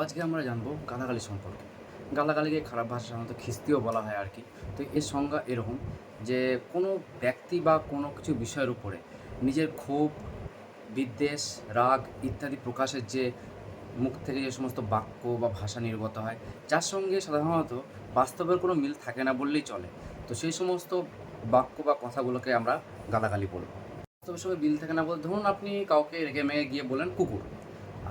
আজকে আমরা জানব গালাগালি সম্পর্কে। গালাগালিকে খারাপ ভাষা সাধারণত খিস্তিও বলা হয় আর কি। তো এর সংজ্ঞা এরকম যে, কোনো ব্যক্তি বা কোনো কিছু বিষয়ের উপরে নিজের ক্ষোভ, বিদ্বেষ, রাগ ইত্যাদি প্রকাশের যে মুখ থেকে যে সমস্ত বাক্য বা ভাষা নির্গত হয়, যার সঙ্গে সাধারণত বাস্তবের কোনো মিল থাকে না বললেই চলে। তো সেই সমস্ত বাক্য বা কথাগুলোকে আমরা গালাগালি বলব। বাস্তবের সঙ্গে মিল থাকে না বলতে, ধরুন আপনি কাউকে রেগে মেগে গিয়ে বলেন কুকুর।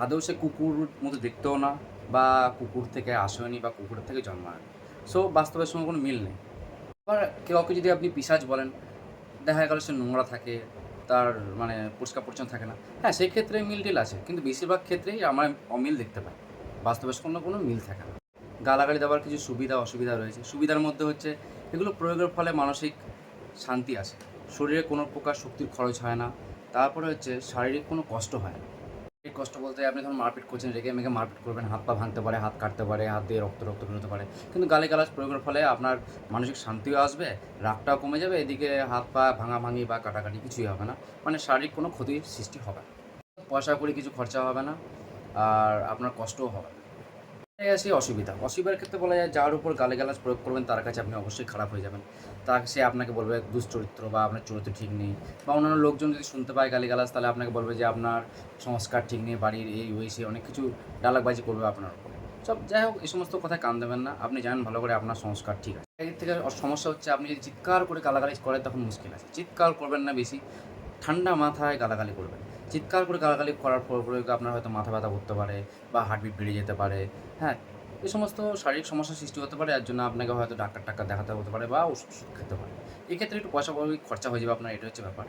আদৌ সে কুকুর মতো দেখতেও না বা কুকুর থেকে আসেনি বা কুকুরের থেকে জন্মায়নি সো বাস্তবের সঙ্গে কোনো মিল নেই। আবার কাউকে যদি আপনি পিসাজ বলেন, দেখা গেল সে নোংরা থাকে, তার মানে পরিষ্কার পরিচ্ছন্ন থাকে না। হ্যাঁ সেই ক্ষেত্রে মিল টিল আছে, কিন্তু বেশিরভাগ ক্ষেত্রেই আমরা অমিল দেখতে পাই। বাস্তবের সঙ্গে কোনো মিল থাকে না। গালাগালি দেওয়ার কিছু সুবিধা, অসুবিধা রয়েছে। সুবিধার মধ্যে হচ্ছে, এগুলো প্রয়োগের ফলে মানসিক শান্তি আসে শরীরে কোনো প্রকার শক্তির খরচ হয় না। তারপরে হচ্ছে, শারীরিক কোনো কষ্ট হয় না। এই কষ্ট বলতে আপনি ধরুন মারপিট করছেন, রেগে মেঘে মারপিট করবেন, হাত পা ভাঙতে পারে, হাত কাটতে পারে, হাত দিয়ে রক্ত রক্ত বেরোতে পারে। কিন্তু গালি গালাজ প্রয়োগের ফলে আপনার মানসিক শান্তিও আসবে, রাগটাও কমে যাবে, এদিকে হাত পা ভাঙাভাঙি বা কাটাকাটি কিছুই হবে না। মানে শারীরিক কোনো ক্ষতির সৃষ্টি হবে না। পয়সা করে কিছু খরচা হবে না, আর আপনার কষ্টও হবে না। আছে অসুবিধা। অসুবিধার ক্ষেত্রে বলা যায়, যার উপর গালিগালাজ প্রয়োগ করবেন, তার কাছে আপনি অবশ্যই খারাপ হয়ে যাবেন। তার সে আপনাকে বলবে, দুশ্চরিত্র বা আপনার চরিত্র ঠিক নেই। বা অন্যান্য লোকজন যদি শুনতে পায় গালিগালাজ, তাহলে আপনাকে বলবে যে, আপনার সংস্কার ঠিক নেই, বাড়ির এই, ওই, সে অনেক কিছু ডালাকবাজি করবে আপনার উপর। সব যাই হোক, এই সমস্ত কথায় কান দেবেন না। আপনি জানেন ভালো করে আপনার সংস্কার ঠিক আছে। এর থেকে সমস্যা হচ্ছে, আপনি যদি চিৎকার করে গালাগালি করেন, তখন মুশকিল আছে। চিৎকার করবেন না বেশি। ঠান্ডা মাথায় গালাগালি করবেন চিৎকার করে গালাগালি করার পর আপনার হয়তো মাথা ব্যথা করতে পারে বা হার্টবিট বেড়ে যেতে পারে। হ্যাঁ এই সমস্ত শারীরিক সমস্যার সৃষ্টি হতে পারে, এর জন্য আপনাকে হয়তো ডাক্তার টাক্তার দেখাতে হতে পারে বা ওষুধ খেতে পারে। এক্ষেত্রে একটু পয়সা খরচা হয়ে যাবে আপনার এটা হচ্ছে ব্যাপার।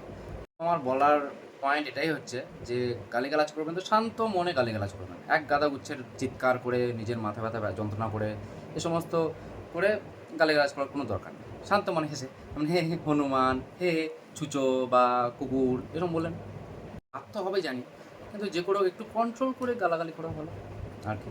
আমার বলার পয়েন্ট এটাই হচ্ছে যে, গালিগালাজ করবেন তো শান্ত মনে গালিগালাজ করবেন। এক গাদা গুচ্ছের চিৎকার করে, নিজের মাথা ব্যথা, যন্ত্রণা করে, এ সমস্ত করে গালিগালাজ করার কোনো দরকার নেই। শান্ত মানে হেসে মানে হে হে হনুমান, হে ছুচো বা কুকুর, এরকম বললেন। রাগ তো হবে জানি, কিন্তু যে কোনো একটু কন্ট্রোল করে গালাগালি করা ভালো। আর কি।